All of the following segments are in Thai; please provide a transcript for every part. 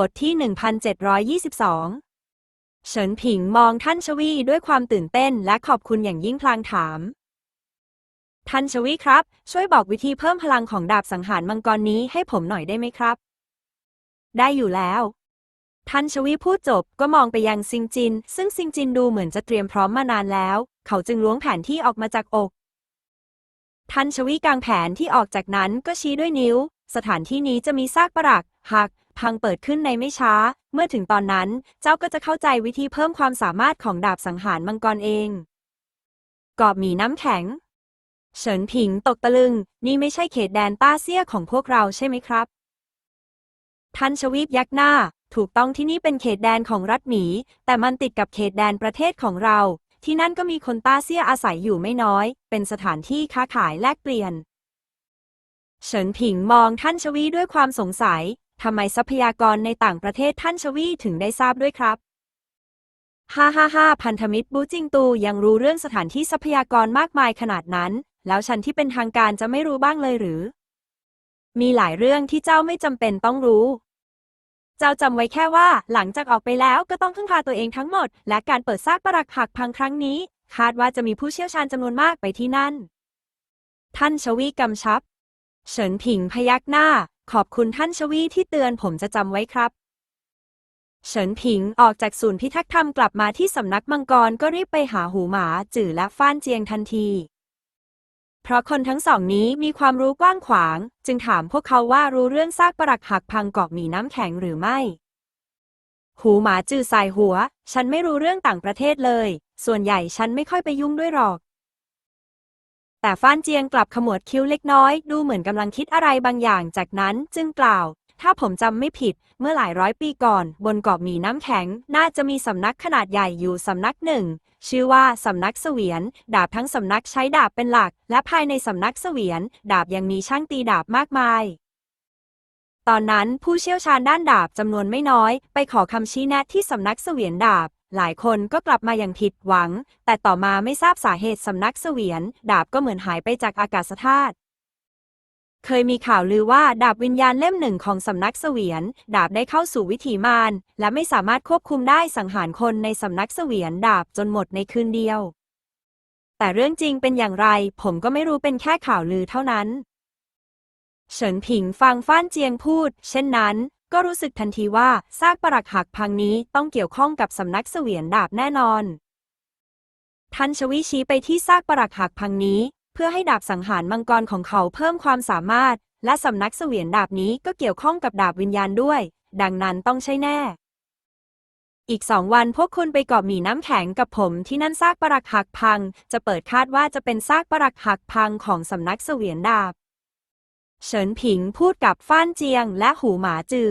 บทที่ 1722 เฉินผิงมองท่านชวีด้วยความตื่นเต้นและขอบคุณอย่างยิ่งพลางถาม ท่านชวีครับ ช่วยบอกวิธีเพิ่มพลังของดาบสังหารมังกรนี้ให้ผมหน่อยได้ไหมครับ ได้อยู่แล้ว ท่านชวีพูดจบก็มองไปยังซิงจิน ซึ่งซิงจินดูเหมือนจะเตรียมพร้อมมานานแล้ว เขาจึงล้วงแผนที่ออกมาจากอก ท่านชวีกางแผนที่ออกจากนั้นก็ชี้ด้วยนิ้ว สถานที่นี้จะมีซากปรักหัก พังเปิดขึ้นในไม่ช้า เมื่อถึงตอนนั้น เจ้าก็จะเข้าใจวิธีเพิ่มความสามารถของดาบสังหารมังกรเอง กอบหมีน้ำแข็ง เฉินผิงตกตะลึง นี่ไม่ใช่เขตแดนต้าเซียของพวกเราใช่ไหมครับ ท่านชวีปยักหน้า ถูกต้องที่นี่เป็นเขตแดนของรัฐหมี แต่มันติดกับเขตแดนประเทศของเรา ที่นั่นก็มีคนต้าเซียอาศัยอยู่ไม่น้อย เป็นสถานที่ค้าขายแลกเปลี่ยนเฉินผิงมองท่านชวีด้วยความสงสัย ทำไมทรัพยากรในต่างประเทศท่านชวีถึงได้ทราบด้วยครับฮ่าฮ่าฮ่าพันธมิตรบูจิงตูยังรู้เรื่องสถานที่ทรัพยากรมากมายขนาดนั้น แล้วฉันที่เป็นทางการจะไม่รู้บ้างเลยหรือ มีหลายเรื่องที่เจ้าไม่จำเป็นต้องรู้ เจ้าจำไว้แค่ว่า หลังจากออกไปแล้วก็ต้องพึ่งพาตัวเองทั้งหมด และการเปิดซากปรักหักพังครั้งนี้ คาดว่าจะมีผู้เชี่ยวชาญจำนวนมากไปที่นั่น ท่านชวีกำชับ เฉินผิงพยักหน้า ขอบคุณท่านชวีที่เตือนผมจะจำไว้ครับ เฉินผิงออกจากศูนย์พิทักษ์ธรรมกลับมาที่สำนักมังกรก็รีบไปหาหูหมาจื่อและฟ้านเจียงทันที เพราะคนทั้งสองนี้มีความรู้กว้างขวาง จึงถามพวกเขาว่ารู้เรื่องซากปรักหักพังเกาะหมีน้ำแข็งหรือไม่ หูหมาจื่อสายหัว ฉันไม่รู้เรื่องต่างประเทศเลย ส่วนใหญ่ฉันไม่ค่อยไปยุ่งด้วยหรอก แต่ฟ้านเจียงกลับขมวดคิ้วเล็กน้อย ดูเหมือนกำลังคิดอะไรบางอย่าง จากนั้นจึงกล่าว ถ้าผมจำไม่ผิด เมื่อหลายร้อยปีก่อน บนเกาะหมีน้ำแข็ง น่าจะมีสำนักขนาดใหญ่อยู่สำนักหนึ่ง ชื่อว่าสำนักเสวียน ดาบทั้งสำนักใช้ดาบเป็นหลัก และภายในสำนักเสวียน ดาบยังมีช่างตีดาบมากมาย ตอนนั้นผู้เชี่ยวชาญด้านดาบจำนวนไม่น้อย ไปขอคำชี้แนะที่สำนักเสวียนดาบ หลายคนก็กลับมาอย่างผิดหวัง แต่ต่อมาไม่ทราบสาเหตุสำนักเสวียน ดาบก็เหมือนหายไปจากอากาศธาตุเคยมีข่าวลือว่าดาบวิญญาณเล่มหนึ่งของสำนักเสวียน ดาบได้เข้าสู่วิถีมารและไม่สามารถควบคุมได้สังหารคนในสำนักเสวียนดาบจนหมดในคืนเดียว แต่เรื่องจริงเป็นอย่างไร ผมก็ไม่รู้เป็นแค่ข่าวลือเท่านั้น เฉินผิงฟังฟ้านเจียงพูด เช่นนั้น ก็รู้สึกทันทีว่าซากปรักหักพังนี้ต้องเกี่ยวข้องกับสำนักเสวียนดาบแน่นอนท่านชวิชี้ไปที่ซากปรักหักพังนี้ เพื่อให้ดาบสังหารมังกรของเขาเพิ่มความสามารถ และสำนักเสวียนดาบนี้ก็เกี่ยวข้องกับดาบวิญญาณด้วย ดังนั้นต้องใช่แน่ อีกสองวันพวกคุณไปเกาะหมีน้ำแข็งกับผมที่นั่นซากปรักหักพัง จะเปิดคาดว่าจะเป็นซากปรักหักพังของสำนักเสวียนดาบ เฉินผิงพูดกับฟ้านเจียงและหูหมาจือ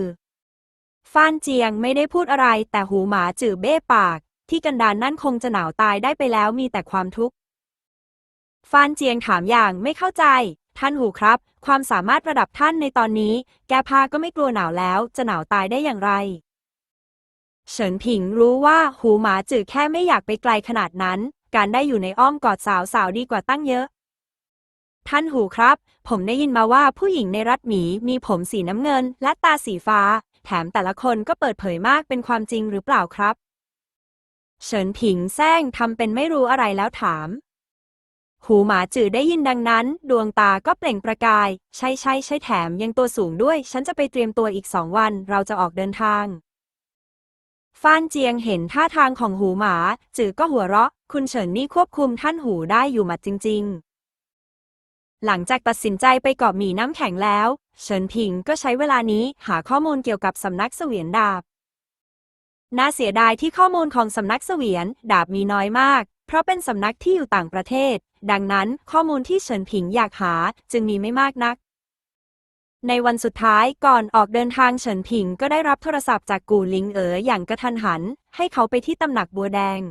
ฟ้านเจียงไม่ได้พูดอะไร แต่หูหมาจือเบ้ปาก ที่กันดานนั่นคงจะหนาวตายได้ไปแล้วมีแต่ความทุกข์ฟ้านเจียงถามอย่างไม่เข้าใจ ท่านหูครับ ความสามารถระดับท่านในตอนนี้ แกพาก็ไม่กลัวหนาวแล้ว จะหนาวตายได้อย่างไรเฉินผิงรู้ว่าหูหมาจือแค่ไม่อยากไปไกลขนาดนั้น การได้อยู่ในอ้อมกอดสาวสาวดีกว่าตั้งเยอะ ท่านหูครับ ผมได้ยินมาว่าผู้หญิงในรัฐหมีมีผมสีน้ำเงิน และตาสีฟ้า แถมแต่ละคนก็เปิดเผยมากเป็นความจริงหรือเปล่าครับ เฉินผิงแซงทำเป็นไม่รู้อะไรแล้วถาม หูหมาจืดได้ยินดังนั้น ดวงตาก็เปล่งประกาย ใช่ใช่ใช่แถมยังตัวสูงด้วย ฉันจะไปเตรียมตัวอีกสองวัน เราจะออกเดินทางฟานเจียงเห็นท่าทางของหูหมา จื่อก็หัวเราะ คุณเฉินนี่ควบคุมท่านหูได้อยู่หมัดจริง ๆ หลังจากตัดสินใจไปเกาะหมีน้ำแข็งแล้ว เฉินผิงก็ใช้เวลานี้หาข้อมูลเกี่ยวกับสำนักเสวียนดาบ น่าเสียดายที่ข้อมูลของสำนักเสวียนดาบมีน้อยมาก เพราะเป็นสำนักที่อยู่ต่างประเทศ ดังนั้นข้อมูลที่เฉินผิงอยากหาจึงมีไม่มากนัก ในวันสุดท้ายก่อนออกเดินทางเฉินผิงก็ได้รับโทรศัพท์จากกู่ลิงเอ๋ออย่างกระทันหัน ให้เขาไปที่ตำหนักบัวแดง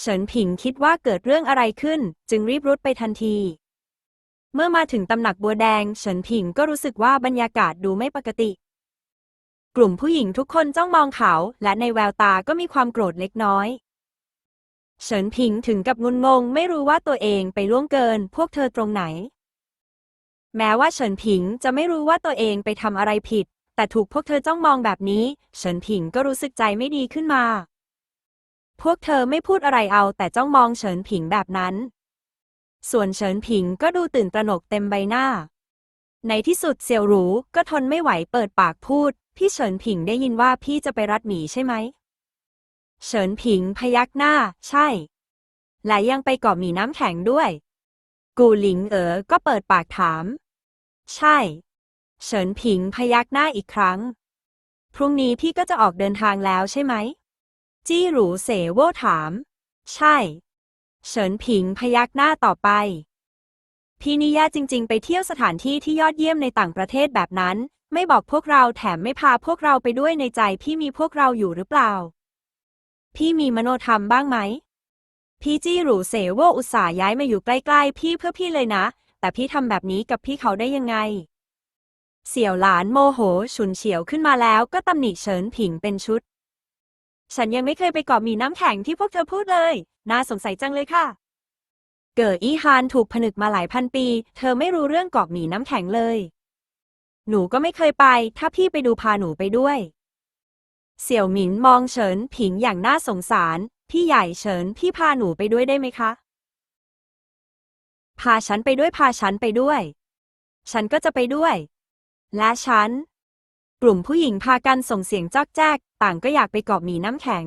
เฉินผิงคิดว่าเกิดเรื่องอะไรขึ้น จึงรีบรุดไปทันที เมื่อมาถึงตำหนักบัวแดง เฉินผิงก็รู้สึกว่าบรรยากาศดูไม่ปกติ กลุ่มผู้หญิงทุกคนจ้องมองเขา และในแววตาก็มีความโกรธเล็กน้อย เฉินผิงถึงกับงุนงง ไม่รู้ว่าตัวเองไปล่วงเกิน พวกเธอตรงไหน แม้ว่าเฉินผิงจะไม่รู้ว่าตัวเองไปทำอะไรผิด แต่ถูกพวกเธอจ้องมองแบบนี้ เฉินผิงก็รู้สึกใจไม่ดีขึ้นมา พวกเธอไม่พูดอะไรเอาแต่จ้องมองเฉินผิงแบบนั้น ส่วนเฉินผิงก็ดูตื่นตระหนกเต็มใบหน้า ในที่สุดเสี่ยวหรูก็ทนไม่ไหวเปิดปากพูด พี่เฉินผิงได้ยินว่าพี่จะไปรัดหมีใช่ไหม เฉินผิงพยักหน้า ใช่ และยังไปกาะหมีน้ำแข็งด้วย กูหลิงเอ๋อก็เปิดปากถาม ใช่ เฉินผิงพยักหน้าอีกครั้ง พรุ่งนี้พี่ก็จะออกเดินทางแล้วใช่ไหม จี้หรูเสโว่ถาม ใช่ เฉินผิงพยักหน้าต่อไป พี่นี่แย่จริง ๆ ไปเที่ยวสถานที่ที่ยอดเยี่ยมในต่างประเทศแบบนั้น ไม่บอกพวกเราแถมไม่พาพวกเราไปด้วยในใจพี่มีพวกเราอยู่หรือเปล่า พี่มีมโนธรรมบ้างไหม พี่จี้หรูเสวอุตส่าห์ย้ายมาอยู่ใกล้ ๆ พี่เพื่อพี่เลยนะ แต่พี่ทำแบบนี้กับพี่เขาได้ยังไง เสี่ยวหลานโมโห ฉุนเฉียวขึ้นมาแล้วก็ตำหนิเฉินผิงเป็นชุด ฉันยังไม่เคยไปเกาะมีน้ำแข็งที่พวกเธอพูดเลย น่าสงสัยจังเลยค่ะ เกิดอีฮานถูกผนึกมาหลายพันปี เธอไม่รู้เรื่องเกาะหมีน้ำแข็งเลย หนูก็ไม่เคยไป ถ้าพี่ไปดูพาหนูไปด้วย เสี่ยวหมินมองเฉินผิงอย่างน่าสงสาร พี่ใหญ่เฉินพี่พาหนูไปด้วยได้ไหมคะ พาฉันไปด้วยพาฉันไปด้วย ฉันก็จะไปด้วย และฉัน กลุ่มผู้หญิงพากันส่งเสียงจอกแจ๊กต่างก็อยากไปเกาะหมีน้ำแข็ง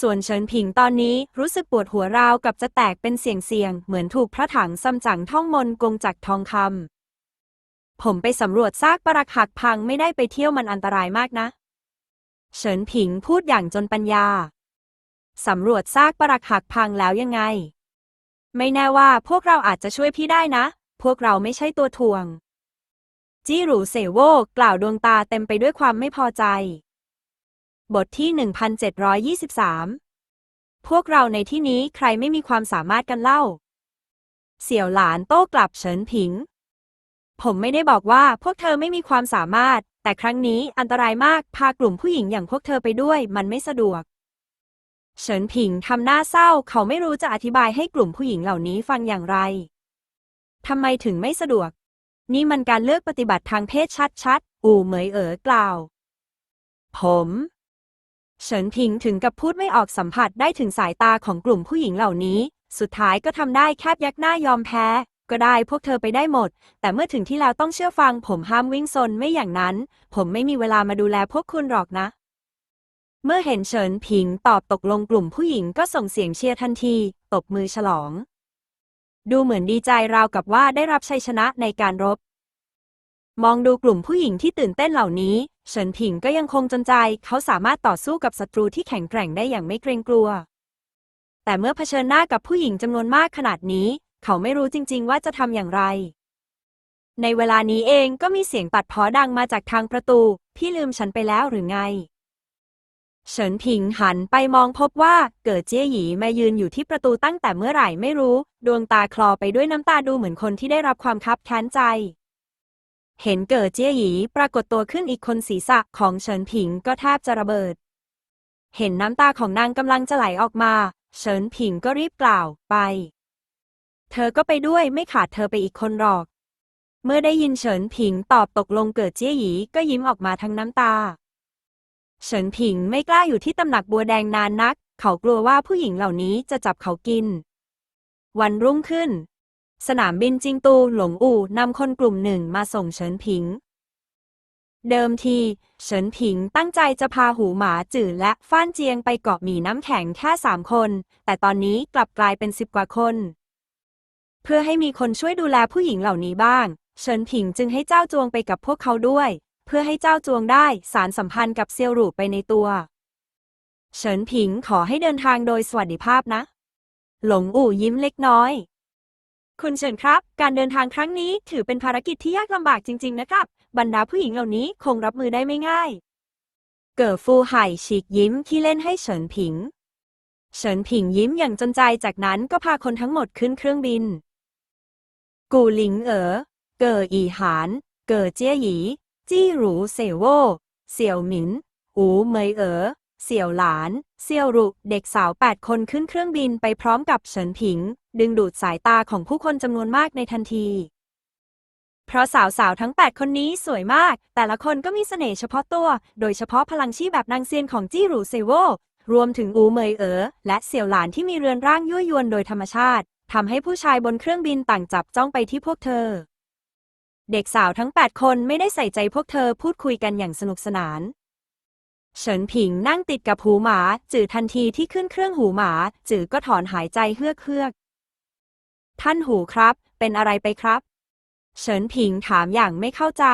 ส่วนเฉินผิงตอนนี้รู้สึกปวดหัวราวกับจะแตกเป็นเสียงๆ เหมือนถูกพระถังซัมจั๋งท่องมนกงจักรทองคำ ผมไปสำรวจซากปรักหักพังไม่ได้ไปเที่ยวมันอันตรายมากนะ เฉินผิงพูดอย่างจนปัญญา สำรวจซากปรักหักพังแล้วยังไง ไม่แน่ว่าพวกเราอาจจะช่วยพี่ได้นะ พวกเราไม่ใช่ตัวทวง จี้หรูเสโวกล่าวดวงตาเต็มไปด้วยความไม่พอใจ บทที่ 1723 พวกเราในที่นี้ใครไม่มีความสามารถกันเล่า เสี่ยวหลานโต้กลับเฉินผิง ผมไม่ได้บอกว่าพวกเธอไม่มีความสามารถ แต่ครั้งนี้อันตรายมาก พากลุ่มผู้หญิงอย่างพวกเธอไปด้วย มันไม่สะดวก เฉินผิงทำหน้าเศร้า เขาไม่รู้จะอธิบายให้กลุ่มผู้หญิงเหล่านี้ฟังอย่างไร ทำไมถึงไม่สะดวก นี่มันการเลือกปฏิบัติทางเพศชัดๆ อู่เหมยเอ๋อกล่าว ผม เฉินผิงถึงกับพูดไม่ออกสัมผัสได้ถึงสายตาของกลุ่มผู้หญิงเหล่านี้ สุดท้ายก็ทำได้แคบยักหน้ายอมแพ้ ก็ได้พวกเธอไปได้หมด แต่เมื่อถึงที่แล้วต้องเชื่อฟัง ผมห้ามวิ่งซนไม่อย่างนั้น ผมไม่มีเวลามาดูแลพวกคุณหรอกนะ เมื่อเห็นเฉินผิงตอบตกลงกลุ่มผู้หญิงก็ส่งเสียงเชียร์ทันที ตบมือฉลอง ดูเหมือนดีใจราวกับว่าได้รับชัยชนะในการรบ มองดูกลุ่มผู้หญิงที่ตื่นเต้นเหล่านี้เฉินผิงก็ยังคงจนใจ เขาสามารถต่อสู้กับศัตรูที่แข็งแกร่งได้อย่างไม่เกรงกลัว แต่เมื่อเผชิญหน้ากับผู้หญิงจำนวนมากขนาดนี้ เขาไม่รู้จริง ๆ ว่าจะทำอย่างไร ในเวลานี้เองก็มีเสียงตัดพ้อดังมาจากทางประตู พี่ลืมฉันไปแล้วหรือไง เฉินผิงหันไปมองพบว่าเกิดเจี้ยหยีมายืนอยู่ที่ประตูตั้งแต่เมื่อไหร่ไม่รู้ ดวงตาคลอไปด้วยน้ำตาดูเหมือนคนที่ได้รับความคับแค้นใจ เห็นเกิดเจี้ยหยีปรากฏตัวขึ้นอีกคนศีรษะของเฉินผิงก็แทบจะระเบิด เห็นน้ำตาของนางกำลังจะไหลออกมา เฉินผิงก็รีบกล่าวไป เธอก็ไปด้วยไม่ขาดเธอไปอีกคนหรอก เมื่อได้ยินเฉินผิงตอบตกลงเกิดเจี้ยหยีก็ยิ้มออกมาทั้งน้ำตา เฉินผิงไม่กล้าอยู่ที่ตำหนักบัวแดงนานนัก เขากลัวว่าผู้หญิงเหล่านี้จะจับเขากิน วันรุ่งขึ้น สนามบินจิงตูหลงอู่นำคนกลุ่มหนึ่งมาส่งเฉินผิง เดิมที เฉินผิงตั้งใจจะพาหูหมาจื่อและฟ้านเจียงไปเกาะหมีน้ำแข็งแค่สามคน แต่ตอนนี้กลับกลายเป็นสิบกว่าคน เพื่อให้มีคนช่วยดูแลผู้หญิงเหล่านี้บ้าง เฉินผิงจึงให้เจ้าจวงไปกับพวกเขาด้วย เพื่อให้เจ้าจวงได้สารสัมพันธ์กับเซียวหรูไปในตัว เฉินผิงขอให้เดินทางโดยสวัสดิภาพนะ หลงอู่ยิ้มเล็กน้อย คุณเฉินครับ การเดินทางครั้งนี้ถือเป็นภารกิจที่ยากลำบากจริง ๆ นะครับ บรรดาผู้หญิงเหล่านี้คงรับมือได้ไม่ง่าย เก๋อฟูไห่ฉีกยิ้มที่เล่นให้เฉินผิง เฉินผิงยิ้มอย่างจนใจจากนั้นก็พาคนทั้งหมดขึ้นเครื่องบิน กูหลิงเอ๋อ เก๋ออีหาน เก๋อเจี้ยหยี จี้หรูเสโว เสี่ยวหมิน อูเหมยเอ๋อ เสี่ยวหลานเสี่ยวรุ เด็กสาวแปดคนขึ้นเครื่องบินไปพร้อมกับเฉินผิง ดึงดูดสายตาของผู้คนจำนวนมากในทันที เพราะสาวๆ ทั้ง 8 คนนี้สวยมาก แต่ละคนก็มีเสน่ห์เฉพาะตัว โดยเฉพาะพลังชีแบบนางเซียนของจี้หรูเซโว รวมถึงอูเมยเอ๋อ และเสี่ยวหลานที่มีเรือนร่างยั่วยวนโดยธรรมชาติทำให้ผู้ชายบนเครื่องบินต่างจับจ้องไปที่พวกเธอ เด็กสาวทั้ง 8 คนไม่ได้ใส่ใจพวกเธอพูดคุยกันอย่างสนุกสนาน เฉินผิงนั่งติดกับหูหมา จือทันทีที่ขึ้นเครื่องหูหมา จือก็ถอนหายใจเฮือกเฮือกท่านหูครับ เป็นอะไรไปครับ เฉินผิงถามอย่างไม่เข้าใจ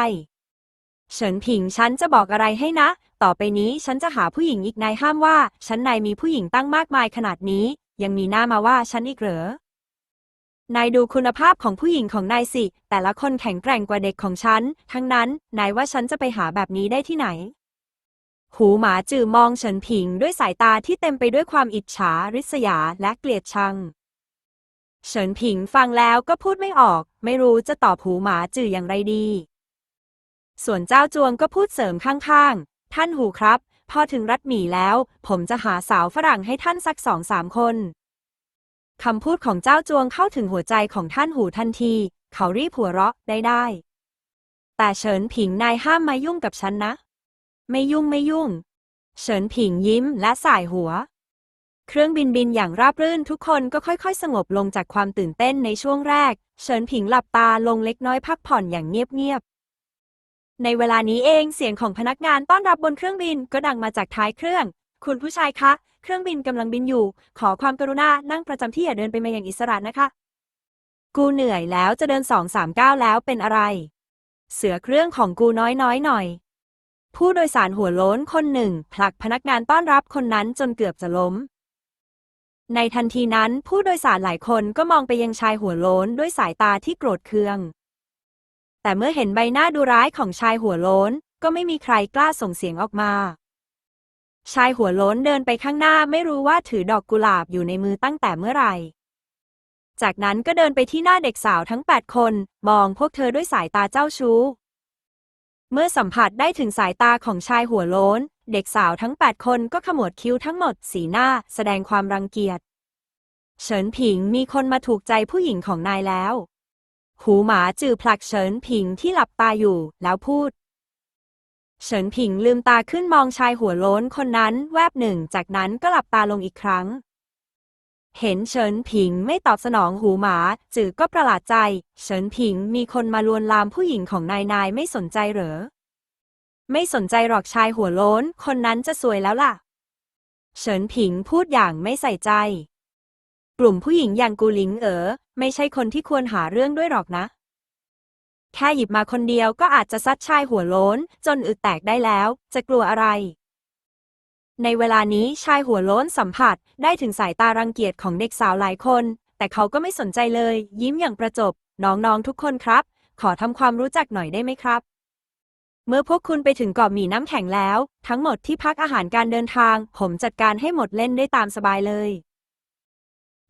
เฉินผิงฉันจะบอกอะไรให้นะ ต่อไปนี้ฉันจะหาผู้หญิงอีกนายห้ามว่า ฉันนายมีผู้หญิงตั้งมากมายขนาดนี้ ยังมีหน้ามาว่าฉันอีกเหรอนายดูคุณภาพของผู้หญิงของนายสิ แต่ละคนแข็งแกร่งกว่าเด็กของฉัน ทั้งนั้น นายว่าฉันจะไปหาแบบนี้ได้ที่ไหน หูหมาจือมองเฉินผิงด้วยสายตาที่เต็มไปด้วยความอิจฉาริษยาและเกลียดชัง เฉินผิงฟังแล้วก็พูดไม่ออก ไม่รู้จะตอบหูหมาจืออย่างไรดี ส่วนเจ้าจวงก็พูดเสริมข้างๆ ท่านหูครับ พอถึงรัฐหมี่แล้ว ผมจะหาสาวฝรั่งให้ท่านสักสองสามคนคำพูดของเจ้าจวงเข้าถึงหัวใจของท่านหูทันที เขารีบหัวเราะได้ได้ แต่เฉินผิงนายห้ามมายุ่งกับฉันนะ ไม่ยุ่งไม่ยุ่ง เฉินผิงยิ้มและสายหัว เครื่องบินบินอย่างราบรื่นทุกคนก็ค่อยๆ สงบลงจากความตื่นเต้นในช่วงแรก เฉินผิงหลับตาลงเล็กน้อยพักผ่อนอย่างเงียบๆ ในเวลานี้เองเสียงของพนักงานต้อนรับบนเครื่องบินก็ดังมาจากท้ายเครื่อง คุณผู้ชายคะ เครื่องบินกำลังบินอยู่ ขอความกรุณานั่งประจำที่อย่าเดินไปมาอย่างอิสระนะคะ กูเหนื่อยแล้วจะเดินสองสามก้าวแล้วเป็นอะไร เสือเครื่องของกูน้อยน้อยหน่อย ผู้โดยสารหัวโล้นคนหนึ่ง ผลักพนักงานต้อนรับคนนั้นจนเกือบจะล้ม ในทันทีนั้นผู้โดยสารหลายคนก็มองไปยังชายหัวโล้นด้วยสายตาที่โกรธเคือง แต่เมื่อเห็นใบหน้าดูร้ายของชายหัวโล้น ก็ไม่มีใครกล้าส่งเสียงออกมา ชายหัวโล้นเดินไปข้างหน้าไม่รู้ว่าถือดอกกุหลาบอยู่ในมือตั้งแต่เมื่อไหร่จากนั้นก็เดินไปที่หน้าเด็กสาวทั้ง 8 คน มองพวกเธอด้วยสายตาเจ้าชู้ เมื่อสัมผัสได้ถึงสายตาของชายหัวโล้น เด็กสาวทั้ง 8 คนก็ขมวดคิ้วทั้งหมด สีหน้า แสดงความรังเกียจ เฉินผิงมีคนมาถูกใจผู้หญิงของนายแล้ว หูหมาจือผลักเฉินผิงที่หลับตาอยู่แล้วพูด เฉินผิงลืมตาขึ้นมองชายหัวโล้นคนนั้นแวบหนึ่ง จากนั้นก็หลับตาลงอีกครั้ง เห็นเฉินผิงไม่ตอบสนองหูหมา จือก็ประหลาดใจ เฉินผิงมีคนมาลวนลามผู้หญิงของนายนายไม่สนใจเหรอ ไม่สนใจหรอกชายหัวโล้น คนนั้นจะสวยแล้วล่ะ เฉินผิงพูดอย่างไม่ใส่ใจ กลุ่มผู้หญิงอย่างกูหลิงเอ๋อไม่ใช่คนที่ควรหาเรื่องด้วยหรอกนะ แค่หยิบมาคนเดียวก็อาจจะซัดชายหัวโล้น จนอึดแตกได้แล้ว จะกลัวอะไร ในเวลานี้ชายหัวโล้นสัมผัสได้ถึงสายตารังเกียจของเด็กสาวหลายคน แต่เขาก็ไม่สนใจเลย ยิ้มอย่างประจบ น้องๆทุกคนครับ ขอทำความรู้จักหน่อยได้ไหมครับ เมื่อพวกคุณไปถึงเกาะหมีน้ำแข็งแล้ว ทั้งหมดที่พักอาหารการเดินทาง ผมจัดการให้หมดเล่นได้ตามสบายเลย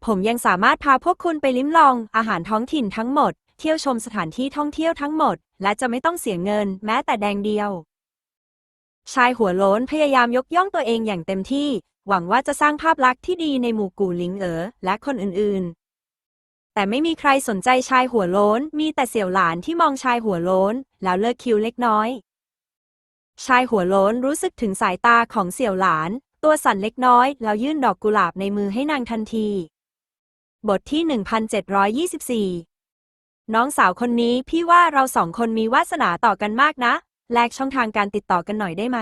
ผมยังสามารถพาพวกคุณไปลิ้มลอง อาหารท้องถิ่นทั้งหมด เที่ยวชมสถานที่ท่องเที่ยวทั้งหมด และจะไม่ต้องเสียเงิน แม้แต่แดงเดียว ชายหัวโล้นพยายามยกย่องตัวเองอย่างเต็มที่ หวังว่าจะสร้างภาพลักษณ์ที่ดีในหมู่กู่หลิงเอ๋อและคนอื่นๆ แต่ไม่มีใครสนใจชายหัวโล้น มีแต่เสี่ยวหลานที่มองชายหัวโล้น แล้วเลิกคิวเล็กน้อย ชายหัวโล้นรู้สึกถึงสายตาของเสี่ยวหลาน ตัวสั่นเล็กน้อย แล้วยื่นดอกกุหลาบในมือให้นางทันที บทที่ 1724 น้องสาวคนนี้พี่ว่าเราสองคนมีวาสนาต่อกันมากนะ แลกช่องทางการติดต่อกันหน่อยได้ไหม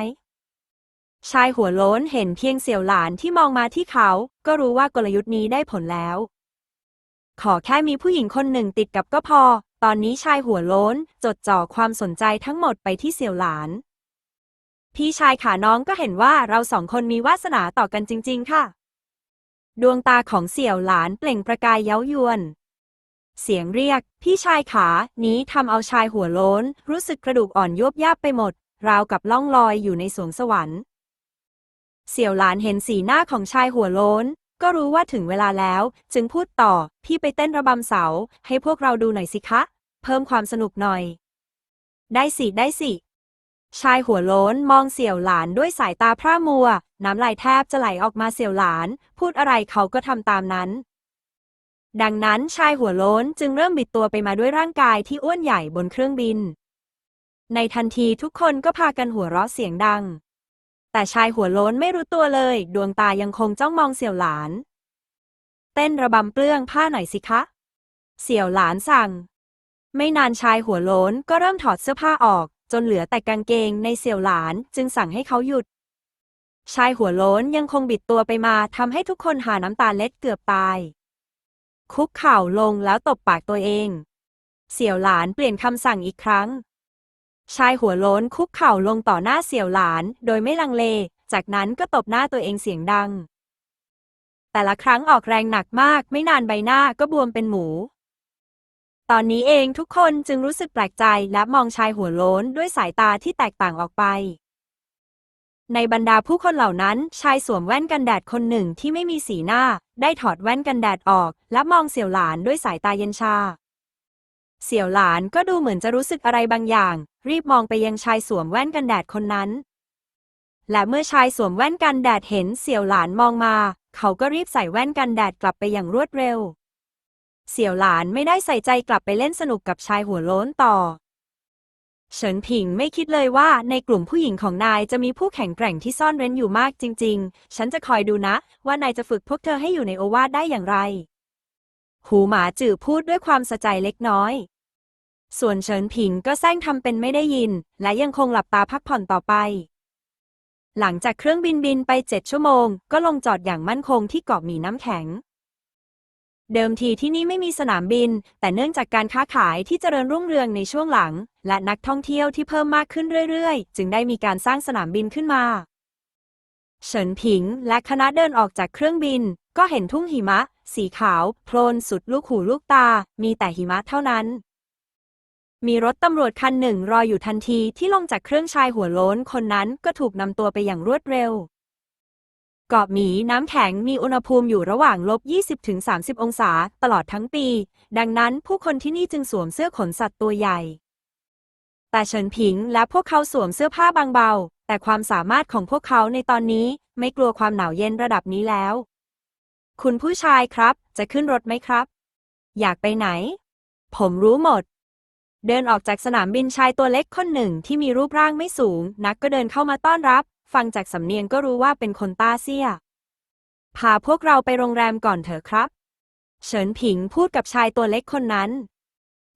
ชายหัวโล้นเห็นเพียงเสี่ยวหลานที่มองมาที่เขา ก็รู้ว่ากลยุทธ์นี้ได้ผลแล้ว ขอแค่มีผู้หญิงคนหนึ่งติดกับก็พอ ตอนนี้ชายหัวโล้นจดจ่อความสนใจทั้งหมดไปที่เสี่ยวหลาน พี่ชายขาน้องก็เห็นว่าเราสองคนมีวาสนาต่อกันจริง ๆ ค่ะ ดวงตาของเสี่ยวหลานเปล่งประกายเย้ายวน เสียงเรียก พี่ชายขา นี้ทำเอาชายหัวโล้น รู้สึกกระดูกอ่อนยวบยาบไปหมด ราวกับล่องลอยอยู่ในสวงสวรรค์ เสี่ยวหลานเห็นสีหน้าของชายหัวโล้น ก็รู้ว่าถึงเวลาแล้ว จึงพูดต่อ พี่ไปเต้นระบำเสา ให้พวกเราดูหน่อยสิคะ เพิ่มความสนุกหน่อย ได้สิ ได้สิ ชายหัวโล้นมองเสี่ยวหลานด้วยสายตาพร่ามัว น้ำลายแทบจะไหลออกมาเสี่ยวหลาน พูดอะไรเขาก็ทำตามนั้น ดังนั้นชายหัวโล้นจึงเริ่มบิดตัวไปมาด้วยร่างกายที่อ้วนใหญ่บนเครื่องบิน ในทันทีทุกคนก็พากันหัวเราะเสียงดัง แต่ชายหัวโล้นไม่รู้ตัวเลย ดวงตายังคงจ้องมองเสี่ยวหลาน เต้นระบำเปลื้องผ้าหน่อยสิคะ เสี่ยวหลานสั่ง ไม่นานชายหัวโล้นก็เริ่มถอดเสื้อผ้าออก จนเหลือแต่กางเกงในเสี่ยวหลานจึงสั่งให้เขาหยุด ชายหัวโล้นยังคงบิดตัวไปมาทำให้ทุกคนหาน้ำตาเล็ดเกือบตาย คุกเข่าลงแล้วตบปากตัวเอง เสี่ยวหลานเปลี่ยนคำสั่งอีกครั้ง ชายหัวโล้นคุกเข่าลงต่อหน้าเสี่ยวหลานโดยไม่ลังเล จากนั้นก็ตบหน้าตัวเองเสียงดัง แต่ละครั้งออกแรงหนักมาก ไม่นานใบหน้าก็บวมเป็นหมู ตอนนี้เองทุกคนจึงรู้สึกแปลกใจและมองชายหัวโล้นด้วยสายตาที่แตกต่างออกไป ในบรรดาผู้คนเหล่านั้น ชายสวมแว่นกันแดดคนหนึ่งที่ไม่มีสีหน้า ได้ถอดแว่นกันแดดออก และมองเสี่ยวหลานด้วยสายตาเย็นชา เสี่ยวหลานก็ดูเหมือนจะรู้สึกอะไรบางอย่าง รีบมองไปยังชายสวมแว่นกันแดดคนนั้น และเมื่อชายสวมแว่นกันแดดเห็นเสี่ยวหลานมองมา เขาก็รีบใส่แว่นกันแดดกลับไปอย่างรวดเร็ว เสี่ยวหลานไม่ได้ใส่ใจกลับไปเล่นสนุกกับชายหัวโล้นต่อ เฉินผิงไม่คิดเลยว่าในกลุ่มผู้หญิงของนายจะมีผู้แข็งแกร่งที่ซ่อนเร้นอยู่มากจริง ๆ ฉันจะคอยดูนะ ว่านายจะฝึกพวกเธอให้อยู่ในโอวาทได้อย่างไร หูหมาจื่อพูดด้วยความสะใจเล็กน้อย ส่วนเฉินผิงก็แซงทำเป็นไม่ได้ยิน และยังคงหลับตาพักผ่อนต่อไป หลังจากเครื่องบินบินไปเจ็ดชั่วโมง ก็ลงจอดอย่างมั่นคงที่เกาะหมีน้ำแข็ง เดิมทีที่นี่ไม่มีสนามบิน แต่เนื่องจากการค้าขายที่เจริญรุ่งเรืองในช่วงหลัง และนักท่องเที่ยวที่เพิ่มมากขึ้นเรื่อยๆ จึงได้มีการสร้างสนามบินขึ้นมาเฉินผิงและคณะเดินออกจากเครื่องบิน ก็เห็นทุ่งหิมะ สีขาวโพลนสุดลูกหูลูกตา มีแต่หิมะเท่านั้น มีรถตำรวจคันหนึ่งรออยู่ทันทีที่ลงจากเครื่องชายหัวโล้นคนนั้นก็ถูกนำตัวไปอย่างรวดเร็ว เกาะหมีน้ำแข็งมีอุณหภูมิอยู่ระหว่างลบ 20-30 องศาตลอดทั้งปี ดังนั้นผู้คนที่นี่จึงสวมเสื้อขนสัตว์ตัวใหญ่ แต่เฉินผิงและพวกเขาสวมเสื้อผ้าบางเบา แต่ความสามารถของพวกเขาในตอนนี้ไม่กลัวความหนาวเย็นระดับนี้แล้ว คุณผู้ชายครับ จะขึ้นรถไหมครับ อยากไปไหน ผมรู้หมด เดินออกจากสนามบินชายตัวเล็กคนหนึ่งที่มีรูปร่างไม่สูง นักก็เดินเข้ามาต้อนรับ ฟังจากสำเนียงก็รู้ว่าเป็นคนต้าเซียพาพวกเราไปโรงแรมก่อนเถอะครับ เฉินผิงพูดกับชายตัวเล็กคนนั้น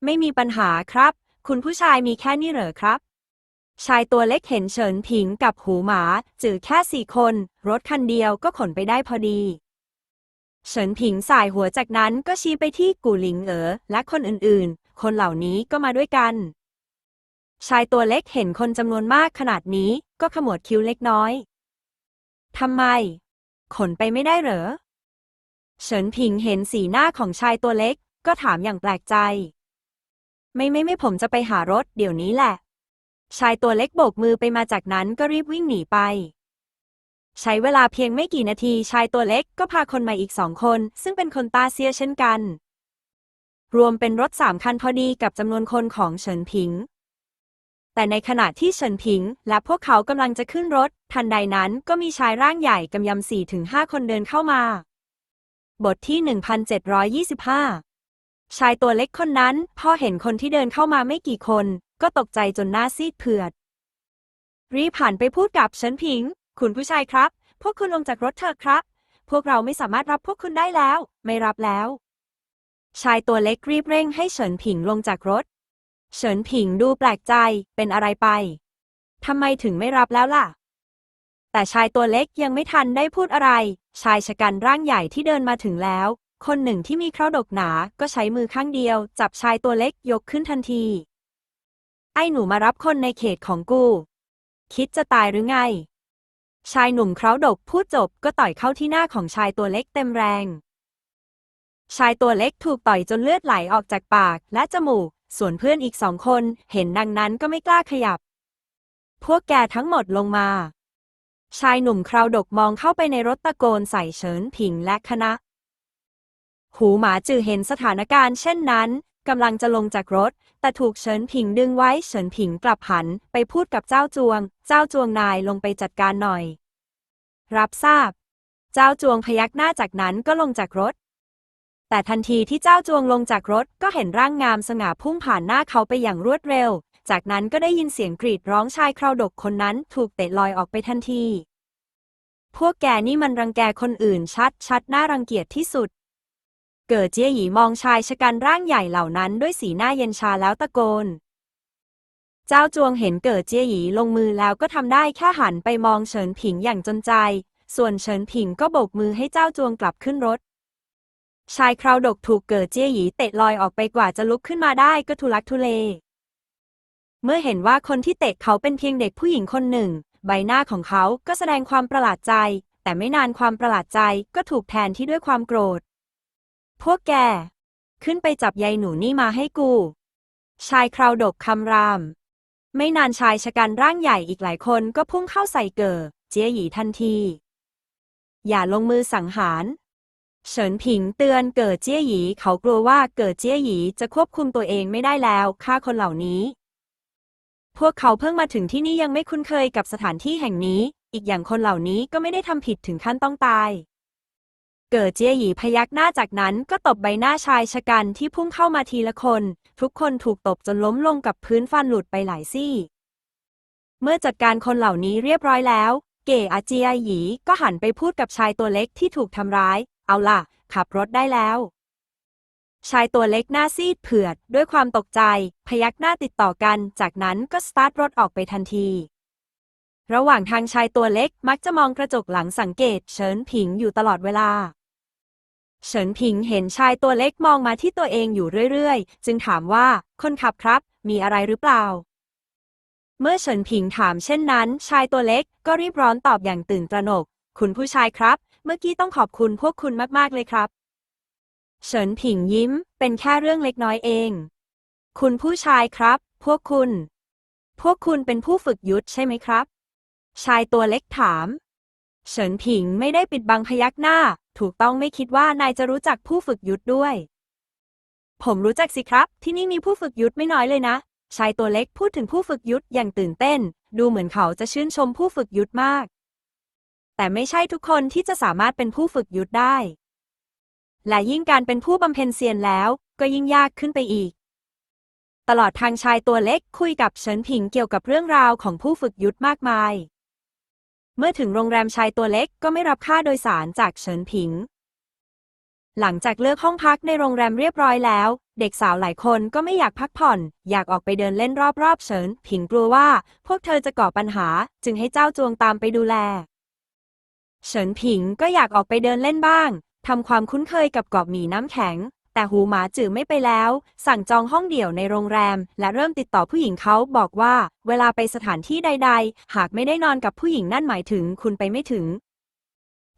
ไม่มีปัญหาครับ คุณผู้ชายมีแค่นี้เหรอครับ ชายตัวเล็กเห็นเฉินผิงกับหูหมา จือแค่สี่คน รถคันเดียวก็ขนไปได้พอดี เฉินผิงสายหัวจากนั้นก็ชี้ไปที่กูหลิงเอ๋อและคนอื่นๆ คนเหล่านี้ก็มาด้วยกันชายตัวเล็กเห็นคนจำนวนมากขนาดนี้ ก็ขมวดคิ้วเล็กน้อย ทำไม ขนไปไม่ได้เหรอ เฉินผิงเห็นสีหน้าของชายตัวเล็ก ก็ถามอย่างแปลกใจ ไม่ไม่ไม่ผมจะไปหารถเดี๋ยวนี้แหละ ชายตัวเล็กโบกมือไปมาจากนั้นก็รีบวิ่งหนีไป ใช้เวลาเพียงไม่กี่นาทีชายตัวเล็กก็พาคนมาอีกสองคน ซึ่งเป็นคนตาเซียเช่นกัน รวมเป็นรถสามคันพอดีกับจำนวนคนของเฉินผิง แต่ในขณะที่เฉินผิง และพวกเขากำลังจะขึ้นรถ ทันใดนั้นก็มีชายร่างใหญ่กำยำสี่ถึงห้าคนเดินเข้ามา บทที่ 1725 ชายตัวเล็กคนนั้น พอเห็นคนที่เดินเข้ามาไม่กี่คน ก็ตกใจจนหน้าซีดเผือด รีบผ่านไปพูดกับเฉินผิง คุณผู้ชายครับ พวกคุณลงจากรถเถอะครับ พวกเราไม่สามารถรับพวกคุณได้แล้ว ไม่รับแล้ว ชายตัวเล็กรีบเร่งให้เฉินผิงลงจากรถ เฉินผิงดูแปลกใจเป็นอะไรไป ทำไมถึงไม่รับแล้วล่ะ แต่ชายตัวเล็กยังไม่ทันได้พูดอะไร ชายชะกันร่างใหญ่ที่เดินมาถึงแล้ว คนหนึ่งที่มีเคราดกหนาก็ใช้มือข้างเดียว จับชายตัวเล็กยกขึ้นทันที ไอ้หนูมารับคนในเขตของกู คิดจะตายหรือไง ชายหนุ่มเคราดกพูดจบก็ต่อยเข้าที่หน้าของชายตัวเล็กเต็มแรงชายตัวเล็กถูกต่อยจนเลือดไหลออกจากปากและจมูก ส่วนเพื่อนอีกสองคนเห็นดังนั้นก็ไม่กล้าขยับ พวกแกทั้งหมดลงมา ชายหนุ่มคราวดกมองเข้าไปในรถตะโกนใส่เฉินผิงและคณะ หูหมาจือเห็นสถานการณ์เช่นนั้นกำลังจะลงจากรถ แต่ถูกเฉินผิงดึงไว้ เฉินผิงกลับหันไปพูดกับเจ้าจวง เจ้าจวงนายลงไปจัดการหน่อย รับทราบ เจ้าจวงพยักหน้าจากนั้นก็ลงจากรถ แต่ทันทีที่เจ้าจวงลงจากรถก็เห็นร่างงามสง่าพุ่งผ่านหน้าเขาไปอย่างรวดเร็ว จากนั้นก็ได้ยินเสียงกรีดร้องชายคราวดกคนนั้นถูกเตะลอยออกไปทันที พวกแกนี่มันรังแกคนอื่นชัดชัดน่ารังเกียจที่สุด เกิดเจียหยีมองชายชะกันร่างใหญ่เหล่านั้นด้วยสีหน้าเย็นชาแล้วตะโกน เจ้าจวงเห็นเกิดเจียหยีลงมือแล้วก็ทำได้แค่หันไปมองเฉินผิงอย่างจนใจ ส่วนเฉินผิงก็โบกมือให้เจ้าจวงกลับขึ้นรถ ชายคราวดกถูกเกิดเจี้ยหยีเตะลอยออกไปกว่าจะลุกขึ้นมาได้ก็ทุลักทุเล เมื่อเห็นว่าคนที่เตะเขาเป็นเพียงเด็กผู้หญิงคนหนึ่ง ใบหน้าของเขาก็แสดงความประหลาดใจ แต่ไม่นานความประหลาดใจก็ถูกแทนที่ด้วยความโกรธ พวกแก ขึ้นไปจับยายหนูนี่มาให้กู ชายคราวดกคำราม ไม่นานชายชะกันร่างใหญ่อีกหลายคนก็พุ่งเข้าใส่เก๋อเจี้ยหยีทันที อย่าลงมือสังหาร เฉินผิงเตือนเกิดเจี้ยหยีเขากลัวว่าเกิดเจี้ยหยีจะควบคุมตัวเองไม่ได้แล้วฆ่าคนเหล่านี้ พวกเขาเพิ่งมาถึงที่นี่ยังไม่คุ้นเคยกับสถานที่แห่งนี้ อีกอย่างคนเหล่านี้ก็ไม่ได้ทำผิดถึงขั้นต้องตาย เกิดเจี้ยหยีพยักหน้าจากนั้นก็ตบใบหน้าชายชะกันที่พุ่งเข้ามาทีละคน ทุกคนถูกตบจนล้มลงกับพื้นฟันหลุดไปหลายซี่ เมื่อจัดการคนเหล่านี้เรียบร้อยแล้ว เก๋อาเจียหยีก็หันไปพูดกับชายตัวเล็กที่ถูกทำร้าย เอาล่ะ ขับรถได้แล้ว ชายตัวเล็กหน้าซีดเผือด ด้วยความตกใจ พยักหน้าติดต่อกัน จากนั้นก็สตาร์ทรถออกไปทันที ระหว่างทางชายตัวเล็กมักจะมองกระจกหลังสังเกต เฉินผิงอยู่ตลอดเวลา เฉินผิงเห็นชายตัวเล็กมองมาที่ตัวเองอยู่เรื่อยๆ จึงถามว่า คนขับครับ มีอะไรหรือเปล่าเมื่อเฉินผิงถามเช่นนั้น ชายตัวเล็กก็รีบร้อนตอบอย่างตื่นตระหนก คุณผู้ชายครับ เมื่อกี้ต้องขอบคุณพวกคุณมาก ๆ เลยครับ เฉินผิงยิ้ม เป็นแค่เรื่องเล็กน้อยเอง คุณผู้ชายครับ พวกคุณ พวกคุณเป็นผู้ฝึกยุทธใช่ไหมครับ ชายตัวเล็กถาม เฉินผิงไม่ได้ปิดบังพยักหน้า ถูกต้องไม่คิดว่านายจะรู้จักผู้ฝึกยุทธด้วย ผมรู้จักสิครับ ที่นี่มีผู้ฝึกยุทธไม่น้อยเลยนะ ชายตัวเล็กพูดถึงผู้ฝึกยุทธอย่างตื่นเต้น ดูเหมือนเขาจะชื่นชมผู้ฝึกยุทธมาก แต่ไม่ใช่ทุกคนที่จะสามารถเป็นผู้ฝึกยุทธได้ และยิ่งการเป็นผู้บำเพ็ญเซียนแล้วก็ยิ่งยากขึ้นไปอีก ตลอดทางชายตัวเล็กคุยกับเฉินผิงเกี่ยวกับเรื่องราวของผู้ฝึกยุทธมากมาย เมื่อถึงโรงแรมชายตัวเล็กก็ไม่รับค่าโดยสารจากเฉินผิง หลังจากเลือกห้องพักในโรงแรมเรียบร้อยแล้ว เด็กสาวหลายคนก็ไม่อยากพักผ่อน อยากออกไปเดินเล่นรอบๆเฉินผิงกลัวว่า พวกเธอจะก่อปัญหา จึงให้เจ้าจวงตามไปดูแล เฉินผิงก็อยากออกไปเดินเล่นบ้าง ทำความคุ้นเคยกับเกาะหมีน้ำแข็ง แต่หูหมาจือไม่ไปแล้ว สั่งจองห้องเดี่ยวในโรงแรม และเริ่มติดต่อผู้หญิงเขาบอกว่า เวลาไปสถานที่ใด ๆ หากไม่ได้นอนกับผู้หญิงนั่นหมายถึงคุณไปไม่ถึง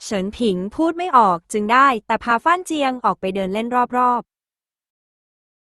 เฉินผิงพูดไม่ออกจึงได้ แต่พาฟ้านเจียงออกไปเดินเล่นรอบ